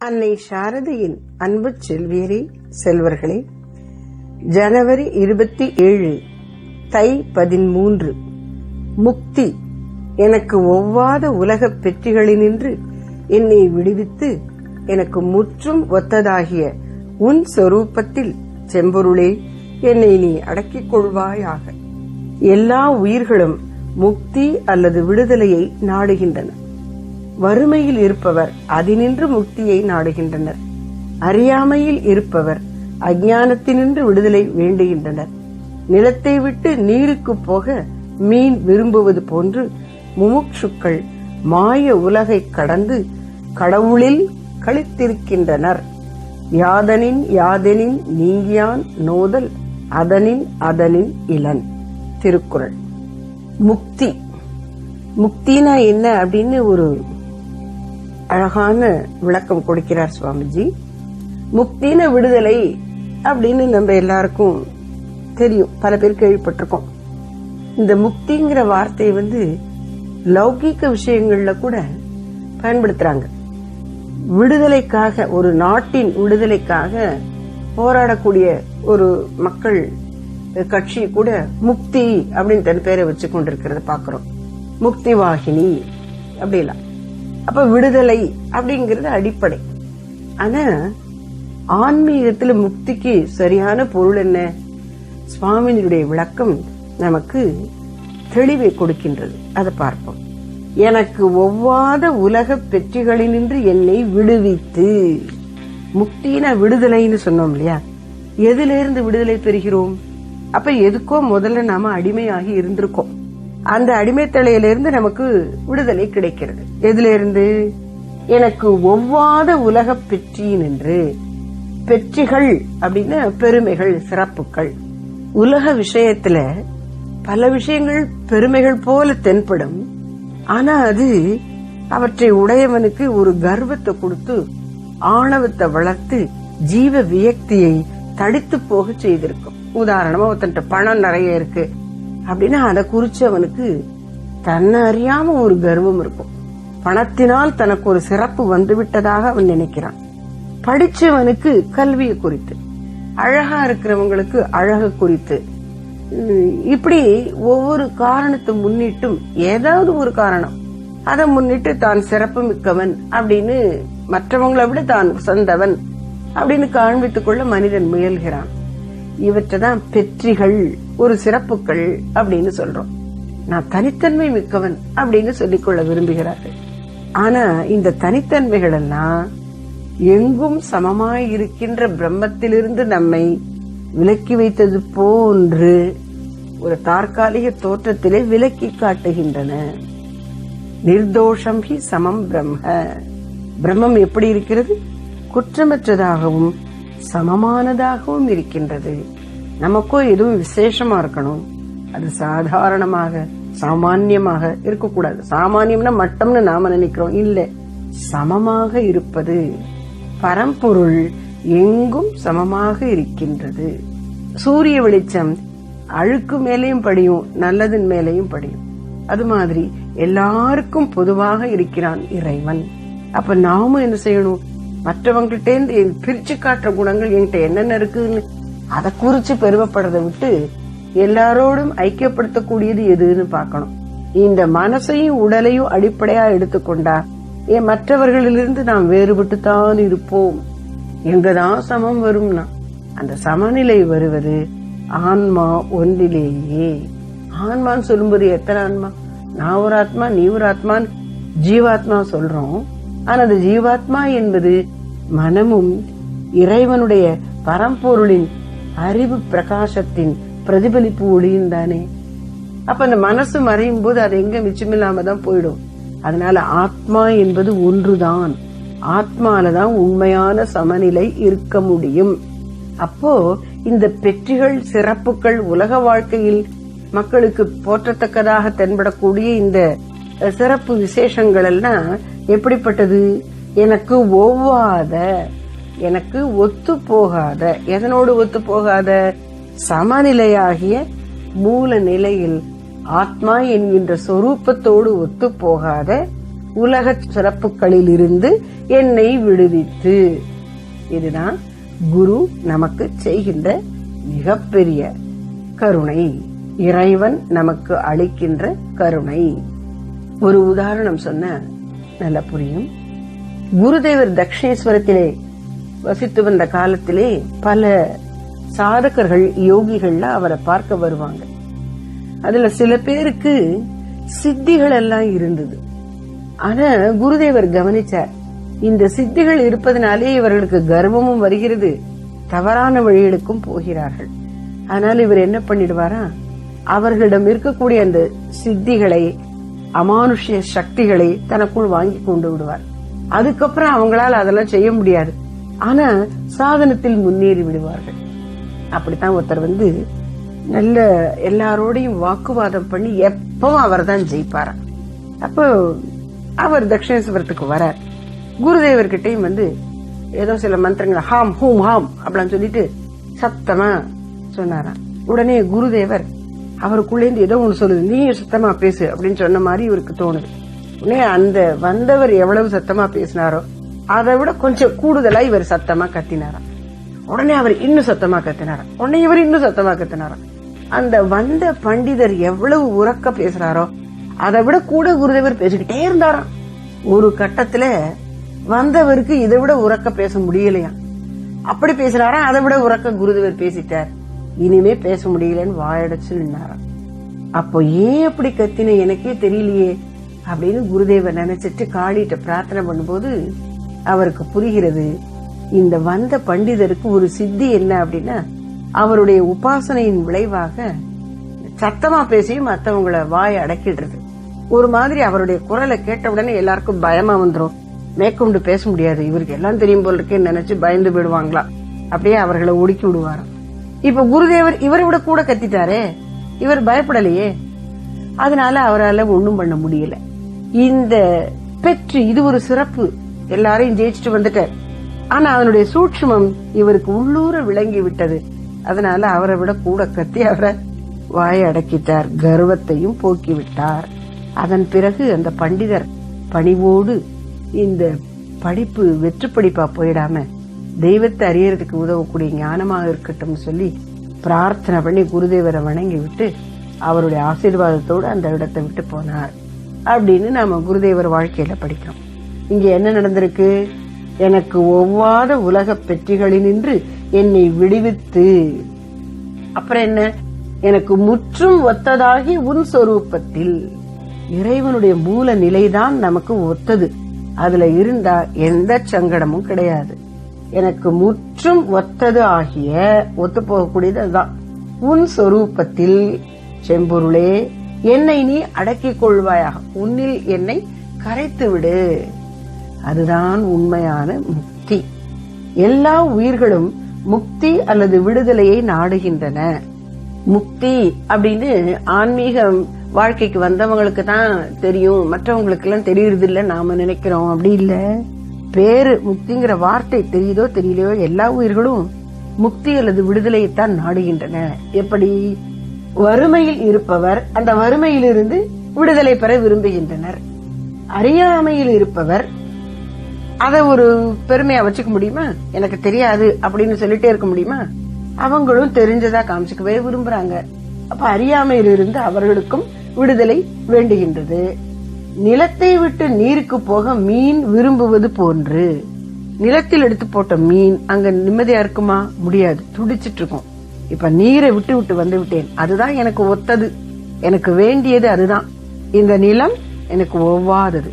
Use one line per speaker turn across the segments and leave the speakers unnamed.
அன்னை சாரதியின் அன்பு செல்வியரே செல்வர்களே ஜனவரி இருபத்தி ஏழு தை பதிமூன்று முக்தி எனக்கு ஒவ்வாத உலகப் பெற்றிகளினின்று என்னை விடுவித்து எனக்கு முற்றும் ஒத்ததாகிய உன் சொரூபத்தில் செம்பொருளே என்னை நீ அடக்கிக் கொள்வாயாக. எல்லா உயிர்களும் முக்தி அல்லது விடுதலையை நாடுகின்றன. வறுமையில் இருப்பவர் அதினின்று முக்தியை நாடுகின்றனர். அறியாமையில் இருப்பவர் அஜானத்தினின்று விடுதலை வேண்டுகின்றனர். நிலத்தை விட்டு நீருக்கு போக மீன் விரும்புவது போன்று முமுட்சுக்கள் மாய உலகை கடந்து கடவுளில் கழித்திருக்கின்றனர் யாதனின் யாதெனின் நீங்கியான் நோதல் அதனின் அதனின் இளன் திருக்குறள். முக்தி. முக்தினா என்ன? அப்படின்னு ஒரு அழகான விளக்கம் கொடுக்கிறார் சுவாமிஜி. முக்தின விடுதலை அப்படின்னு நம்ம எல்லாருக்கும் தெரியும். பல பேர் கேள்விப்பட்டிருக்கோம். இந்த முக்திங்கிற வார்த்தையை வந்து லௌகீக விஷயங்கள்ல கூட பயன்படுத்துறாங்க. விடுதலைக்காக ஒரு நாட்டின் விடுதலைக்காக போராடக்கூடிய ஒரு மக்கள் கட்சி கூட முக்தி அப்படின்னு தன் பேரை வச்சு கொண்டிருக்கிறத பாக்குறோம் முக்தி வாகினி அப்படிலாம். அப்ப விடுதலை அப்படிங்கறது அடிப்படை. ஆனா ஆன்மீகத்துல முக்திக்கு சரியான பொருள் என்ன? சுவாமியினுடைய விளக்கம் நமக்கு தெளிவை கொடுக்கின்றது. அதை பார்ப்போம். எனக்கு ஒவ்வாத உலக பெற்றிகளினின்று என்னை விடுவித்து. முக்தினா விடுதலைன்னு சொன்னோம் இல்லையா? எதுல இருந்து விடுதலை பெறுகிறோம்? அப்ப எதுக்கோ முதல்ல நாம அடிமையாகி இருந்திருக்கோம். அந்த அடிமைத்தலையிலிருந்து நமக்கு விடுதலை கிடைக்கிறது. எதிலிருந்து? எனக்கு ஒவ்வாத உலக பெற்றியின் என்று பெற்றிகள் அப்படின்னா பெருமைகள் சிறப்புகள். உலக விஷயத்துல பல விஷயங்கள் பெருமைகள் போல தென்படும். ஆனா அது அவற்றை உடையவனுக்கு ஒரு கர்வத்தை கொடுத்து ஆணவத்தை வளர்த்து ஜீவ வியக்தியை தடித்து போக செய்திருக்கும். உதாரணமா ஒருத்தன்ட்ட பணம் நிறைய இருக்கு. அப்படின்னு அதை குறிச்சு அவனுக்கு தன்னை அறியாம ஒரு கர்வம் இருக்கும். பணத்தினால் தனக்கு ஒரு சிறப்பு வந்துவிட்டதாக அவன் நினைக்கிறான். படிச்சவனுக்கு கல்வியை குறித்து அழகா இருக்கிறவங்களுக்கு அழகு குறித்து. இப்படி ஒவ்வொரு காரணத்தை முன்னிட்டும் ஏதாவது ஒரு காரணம். அதை முன்னிட்டு தான் சிறப்பு மிக்கவன் அப்படின்னு மற்றவங்களை விட தான் சொந்தவன் அப்படின்னு காண்பித்துக் கொள்ள மனிதன் முயல்கிறான். இவற்றை தான் பெற்றிகள் ஒரு சிறப்புகள் அப்படின்னு சொல்றோம். நான் தனித்தன்மை மிக்கவன் அப்படின்னு சொல்லிக்கொள்ள விரும்புகிறார்கள். ஆனா இந்த தனித்தன்மைகள் எல்லாம் எங்கும் சமமாய் இருக்கின்ற பிரம்மத்திலிருந்து நம்மை விலக்கி வைத்தது போன்று ஒரு தற்காலிக தோற்றத்திலே விலக்கி காட்டுகின்றன. நிர்தோஷம் ஹி சமம் பிரம்ம. பிரம்மம் எப்படி இருக்கிறது? குற்றமற்றதாகவும் சமமானதாகவும் இருக்கின்றது. நமக்கோ எதுவும் விசேஷமா இருக்கணும். அது சாதாரணமாக சாமான்யமாக இருக்கக்கூடாது. சாமானியம்னா மட்டம்னு நாம நினைக்கிறோம். இல்ல. சமமாக இருப்பது பரம்பொருள் எங்கும் சமமாக இருக்கின்றது. சூரிய வெளிச்சம் அழுக்கு மேலேயும் படியும் நல்லதன் மேலையும் படியும். அது மாதிரி எல்லாருக்கும் பொதுவாக இருக்கிறான் இறைவன். அப்ப நாமும் என்ன செய்யணும்? மற்றவங்கள்ட்ட பிரிச்சு காட்டுற குணங்கள் என்கிட்ட என்னென்ன இருக்குன்னு அதை குறிச்சு பெருமைப்படுறதை விட்டு எல்லாரோடும் ஐக்கியப்படுத்தக்கூடியது எதுன்னு பார்க்கணும். இந்த மனசையும் உடலையும் அடிப்படையா எடுத்துக்கொண்டா ஏன் மற்றவர்களிலிருந்து நாம் வேறுபட்டு தான் இருப்போம்? எங்கதான் சமம் வரும்னா அந்த சமநிலை வருவது ஆன்மா ஒன்றிலேயே. ஆன்மான்னு சொல்லும்போது எத்தனை ஆன்மா? நான் ஒரு ஆத்மா நீ ஒரு ஆத்மான்னு ஜீவாத்மா சொல்றோம். ஆனா அந்த ஜீவாத்மா என்பது மனமும் இறைவனுடைய பரம்பொருளின் அறிவு பிரகாசத்தின் பிரதிபலிப்பு ஒளியும் தானே அப்ப அந்த மனசு மறையும் போது அது எங்க மிச்சமில்லாம தான் போயிடும். அதனால ஆத்மா என்பது ஒன்றுதான். ஆத்மாலதான் உண்மையான சமநிலை இருக்க முடியும். அப்போ இந்த பெற்றிகள் சிறப்புகள் உலக வாழ்க்கையில் மக்களுக்கு போற்றத்தக்கதாக தென்படக்கூடிய இந்த சிறப்பு விசேஷங்கள் எல்லாம் எப்படிப்பட்டது? எனக்கு ஒவ்வாத எனக்கு ஒத்து போகாத. எதனோடு ஒத்து போகாத? சமநிலையாகிய மூல நிலையில் ஆத்மா என்கின்ற சொரூபத்தோடு ஒத்து போகாத உலக சிறப்புகளில் இருந்து என்னை விடுவித்து. இதுதான் குரு நமக்கு செய்கின்ற மிகப்பெரிய கருணை. இறைவன் நமக்கு அளிக்கின்ற கருணை. ஒரு உதாரணம் சொன்ன நல்ல புரியும். குருதேவர் தக்ஷேஸ்வரத்திலே வசித்து வந்த காலத்திலே பல சாதகர்கள் யோகிகள்ல அவரை பார்க்க வருவாங்க. அதுல சில பேருக்கு சித்திகள் எல்லாம் இருந்தது. ஆனா குருதேவர் கவனிச்சார் இந்த சித்திகள் இருப்பதனாலே இவர்களுக்கு கர்வமும் வருகிறது தவறான வழிகளுக்கும் போகிறார்கள். ஆனால் இவர் என்ன பண்ணிடுவாரா? அவர்களிடம் இருக்கக்கூடிய அந்த சித்திகளை அமானுஷ்ய சக்திகளை தனக்குள் வாங்கி கொண்டு விடுவார். அதுக்கப்புறம் அவங்களால அதெல்லாம் செய்ய முடியாது. ஆனா சாதனத்தில் முன்னேறி விடுவார்கள். அப்படித்தான் ஒருத்தர் வந்து நல்ல எல்லாரோடையும் வாக்குவாதம் பண்ணி எப்பவும் அவர் தான் ஜெயிப்பாராம் அப்போ அவர் தட்சிணேஸ்வரத்துக்கு வரார். குருதேவர்கிட்டயும் வந்து ஏதோ சில மந்திரங்களை ஹாம் ஹூம் ஹாம் அப்படின்னு சொல்லிட்டு சத்தமா சொன்னாராம். உடனே குருதேவர் அவருக்குள்ளேந்து ஏதோ ஒண்ணு சொல்லுது. நீ சத்தமா பேசு அப்படின்னு சொன்ன மாதிரி இவருக்கு தோணுது. உடனே அந்த வந்தவர் எவ்வளவு சத்தமா பேசினாரோ அதை விட கொஞ்சம் கூடுதலா இவர் சத்தமா கத்தினாராம். உடனே அவர் இன்னும் சத்தமா கத்தினாராம். உடனே இவர் இன்னும் சத்தமா கத்தினாராம். அந்த வந்த பண்டிதர் எவ்வளவு உறக்க பேசுறாரோ அதை விட கூட குருதேவர் பேசிக்கிட்டே இருந்தாராம். ஒரு கட்டத்துல வந்தவருக்கு இதை விட உறக்க பேச முடியலையா அப்படி பேசுறாரா அதை விட உறக்க குருதேவர் பேசிட்டார். இனிமே பேச முடியலன்னு வாயடைச்சு நின்னாராம். அப்போ ஏன் அப்படி கத்தின எனக்கே தெரியலையே அப்படின்னு குருதேவர் நினைச்சிட்டு காளிட்ட பிரார்த்தனை பண்ணும்போது அவருக்கு புரிகிறது. இந்த வந்த பண்டிதருக்கு ஒரு சித்தி என்ன அப்படின்னா அவருடைய உபாசனையின் விளைவாக சத்தமா பேசியும் மத்தவங்கள வாய் அடக்கிடுறது. ஒரு மாதிரி அவருடைய குரலை கேட்ட உடனே எல்லாருக்கும் பயமா வந்துரும். மேற்கொண்டு பேச முடியாது. இவருக்கு எல்லாம் தெரியும் போல இருக்கேன்னு நினைச்சு பயந்து போயிடுவாங்களா? அப்படியே அவர்களை ஒடுக்கி விடுவாராம். இப்ப குருதேவர் இவரை விட கூட கத்திட்டாரே. இவர் பயப்படலையே. அதனால அவரால் ஒன்றும் பண்ண முடியல. இந்த பெற்று இது ஒரு சிறப்பு. எல்லாரையும் ஜெயிச்சுட்டு வந்துட்டார் ஆனா அவனுடைய சூட்சுமம் இவருக்கு உள்ளூர விளங்கி விட்டது. அதனால அவரை விட கூட கத்தி அவரை வாயை அடக்கிட்டார் கர்வத்தையும் போக்கிவிட்டார் அதன் பிறகு அந்த பண்டிதர் பணிவோடு இந்த படிப்பு வெற்று படிப்பா போயிடாம தெய்வத்தை அறியறதுக்கு உதவக்கூடிய ஞானமாக இருக்கட்டும் சொல்லி பிரார்த்தனை பண்ணி குருதேவரை வணங்கி விட்டு அவருடைய ஆசீர்வாதத்தோடு அந்த இடத்தை விட்டு போனார். அப்படின்னு நாம குருதேவர் வாழ்க்கையில படிக்கிறோம். இங்கே என்ன நடந்திருக்கு? எனக்கு ஒவ்வாத உலக பெற்றிகளினின்று என்னை விடுவித்து. அப்புறம் என்ன? எனக்கு முற்றும் ஒத்ததாகி உன் சொரூபத்தில். இறைவனுடைய மூல நிலைதான் நமக்கு ஒத்தது. அதுல இருந்தா எந்த சங்கடமும் கிடையாது. எனக்கு முற்றும் ஒத்தது ஆகிய ஒத்து போகக்கூடியது அதுதான். உன் சொரூபத்தில் செம்பொருளே என்னை நீ அடக்கிக் கொள்வாயாக. உன்னில் என்னை கரைத்து விடு அதுதான் உண்மையான முக்தி. எல்லா உயிர்களும் முக்தி அல்லது விடுதலையை நாடுகின்றன. முக்தி அப்படின்னு ஆன்மீக வாழ்க்கைக்கு வந்தவங்களுக்கு தான் தெரியும். மற்றவங்களுக்கு எல்லாம் தெரியறது இல்ல நாம நினைக்கிறோம். அப்படி இல்ல. பேரு முக்திங்கிற வார்த்தை தெரியுதோ தெரியலையோ எல்லா உயிர்களும் முக்தி அல்லது விடுதலையைத்தான் நாடுகின்றன. எப்படி? வறுமையில் இருப்பவர் அந்த வறுமையிலிருந்து விடுதலை பெற விரும்புகின்றனர். அறியாமையில் இருப்பவர் அதை ஒரு பெருமையா வச்சுக்க முடியுமா? எனக்கு தெரியாது அப்படின்னு சொல்லிட்டே இருக்க முடியுமா? அவங்களும் தெரிஞ்சதா காமிச்சுக்கவே விரும்புறாங்க. அப்ப அறியாமையில் இருந்து அவர்களுக்கும் விடுதலை வேண்டுகின்றது. நிலத்தை விட்டு நீருக்கு போக மீன் விரும்புவது போன்று. நிலத்தில் எடுத்து போட்ட மீன் அங்க நிம்மதியா இருக்குமா? முடியாது. துடிச்சிட்டு இருக்கும். இப்ப நீரை விட்டு விட்டு வந்து விட்டேன். அதுதான் எனக்கு ஒத்தது. எனக்கு வேண்டியது அதுதான். இந்த நிலம் எனக்கு ஒவ்வாதது.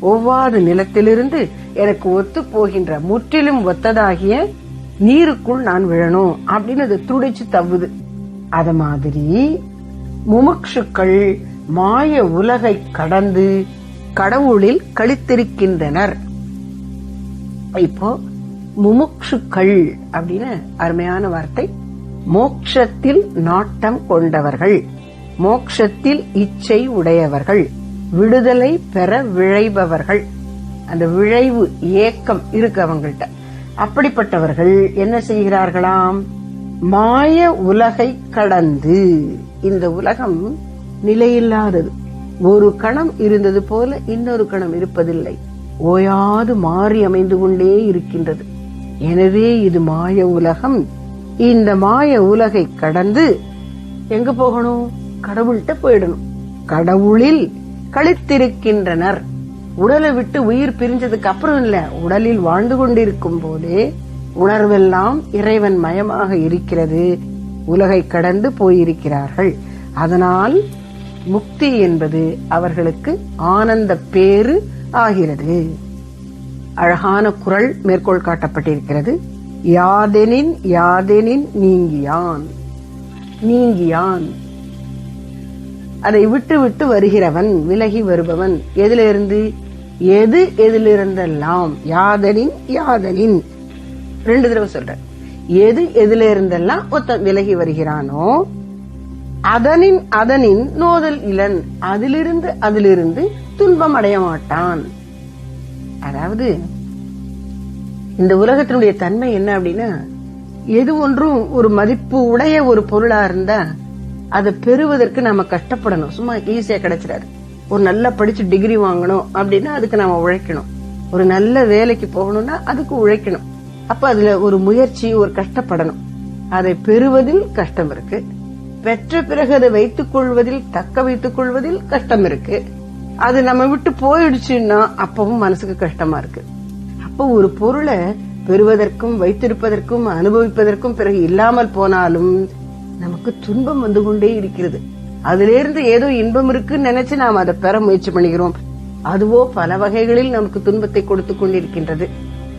ஒவ்வாறு நிலத்திலிருந்து எனக்கு ஒத்து போகின்ற முற்றிலும் ஒத்ததாகிய நீருக்குள் நான் விழணும் அப்படின்னு அது துடிச்சு தவ்வுது. அத மாதிரி முமுட்சுக்கள் மாய உலகை கடந்து கடவுளில் கழித்திருக்கின்றனர். இப்போ முமுட்சுக்கள் அப்படின்னு அருமையான வார்த்தை. மோக்ஷத்தில் நாட்டம் கொண்டவர்கள். மோக்ஷத்தில் இச்சை உடையவர்கள். விடுதலை பெற விழைபவர்கள். அந்த விழைவு ஏக்கம் இருக்கு அவங்கள்ட்ட. அப்படிப்பட்டவர்கள் என்ன செய்கிறார்களாம்? மாய உலகை கடந்து. இந்த உலகம் நிலையில்லாதது. ஒரு கணம் இருந்தது போல இன்னொரு கணம் இருப்பதில்லை. ஓயாது மாறி அமைந்து கொண்டே இருக்கின்றது. எனவே இது மாய உலகம். இந்த மாய உலகை கடந்து எங்க போகணும்? கடவுள்கிட்ட போயிடணும். கடவுளில் கழித்திருக்கின்றனர் உடலை விட்டு உயிர் பிரிஞ்சதுக்கு அப்புறம் இல்ல உடலில் வாழ்ந்து கொண்டிருக்கும் போதே உணர்வெல்லாம் இறைவன் மயமாக இருக்கிறது. உலகை கடந்து போயிருக்கிறார்கள். அதனால் முக்தி என்பது அவர்களுக்கு ஆனந்த பேரு ஆகிறது. அழகான குரல் மேற்கோள் காட்டப்பட்டிருக்கிறது. யாதெனின் யாதெனின் நீங்கியான் நீங்கியான் அதை விட்டு விட்டு வருகிறவன் விலகி வருபவன். எதிலிருந்து? எது எதிலிருந்தெல்லாம்? யாதனின் யாதனின். ரெண்டு தடவை சொல்றேன். எது எதுல இருந்தெல்லாம் ஒருத்தன் விலகி வருகிறானோ அதனின் அதனின் நோதல் இளன். அதிலிருந்து அதிலிருந்து துன்பம் அடைய மாட்டான். அதாவது இந்த உலகத்தினுடைய தன்மை என்ன அப்படின்னா எது ஒன்றும் ஒரு மதிப்பு உடைய ஒரு பொருளா இருந்தா அதை பெறுவதற்கு நாம கஷ்டப்படணும். சும்மா ஈஸியா கிடைச்சிடாது. ஒரு நல்ல படிச்சு டிகிரி வாங்கணும் அப்படின்னா அதுக்கு நம்ம உழைக்கணும். ஒரு நல்ல வேலைக்கு போகணும்னா அதுக்கு உழைக்கணும். அப்ப அதுல ஒரு முயற்சி ஒரு கஷ்டப்படணும். அதை பெறுவதில் கஷ்டம் இருக்கு. பெற்ற பிறகு அதை வைத்துக் கொள்வதில் தக்க வைத்துக் கொள்வதில் கஷ்டம் இருக்கு. அது நம்ம விட்டு போயிடுச்சுன்னா அப்பவும் மனசுக்கு கஷ்டமா இருக்கு. அப்போ ஒரு பொருளை பெறுவதற்கும் வைத்திருப்பதற்கும் அனுபவிப்பதற்கும் பிறகு இல்லாமல் போனாலும் நமக்கு துன்பம் வந்து கொண்டே இருக்கிறது. அதுல இருந்து ஏதோ இன்பம் இருக்குன்னு நினைச்சு நாம் அதை பெற முயற்சி பண்ணுகிறோம் அதுவோ பல வகைகளில் நமக்கு துன்பத்தை கொடுத்து கொண்டிருக்கின்றது.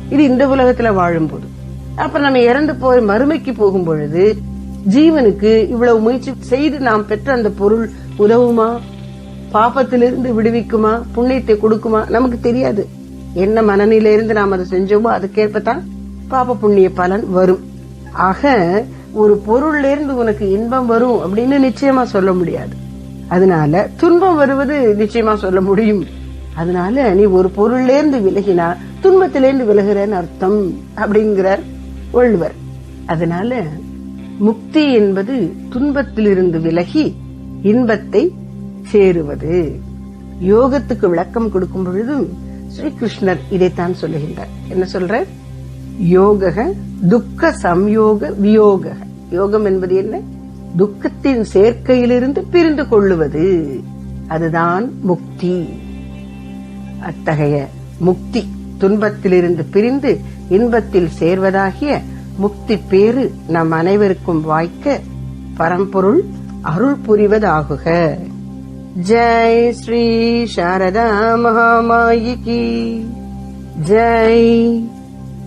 இது இந்த உலகத்துல வாழும்போது. அப்ப நம்ம இறந்து போய் மறுமைக்கு போகும் பொழுது ஜீவனுக்கு இவ்வளவு முயற்சி செய்து நாம் பெற்ற அந்த பொருள் உதவுமா? பாப்பத்திலிருந்து விடுவிக்குமா? புண்ணியத்தை கொடுக்குமா? நமக்கு தெரியாது. என்ன மனநிலையிலிருந்து நாம் அதை செஞ்சோமோ அதுக்கேற்பத்தான் பாப்ப புண்ணிய பலன் வரும். ஆக ஒரு பொருள்ல இருந்து உனக்கு இன்பம் வரும் அப்படின்னு நிச்சயமா சொல்ல முடியாது. அதனால துன்பம் வருவது நிச்சயமா சொல்ல முடியும். அதனால நீ ஒரு பொருள்ல இருந்து விலகினா துன்பத்திலேருந்து விலகுறன்னு அர்த்தம் அப்படிங்கிறார் வள்ளுவர். அதனால முக்தி என்பது துன்பத்திலிருந்து விலகி இன்பத்தை சேருவது. யோகத்துக்கு விளக்கம் கொடுக்கும் பொழுதும் ஸ்ரீகிருஷ்ணர் இதைத்தான் சொல்லுகின்றார். என்ன சொல்ற யோக துக்க சம்யோக வியோக யோகம் என்பது என்ன? துக்கத்தின் சேர்க்கையிலிருந்து பிரிந்து கொள்ளுவது. அதுதான் முக்தி. அத்தகைய முக்தி துன்பத்திலிருந்து பிரிந்து இன்பத்தில் சேர்வதாகிய முக்தி பேறு நம் அனைவருக்கும் வாய்க்க பரம்பொருள் அருள் புரிவதாகுக. ஜெய் ஸ்ரீ சாரதா மகாமாயி கி. ஜெய்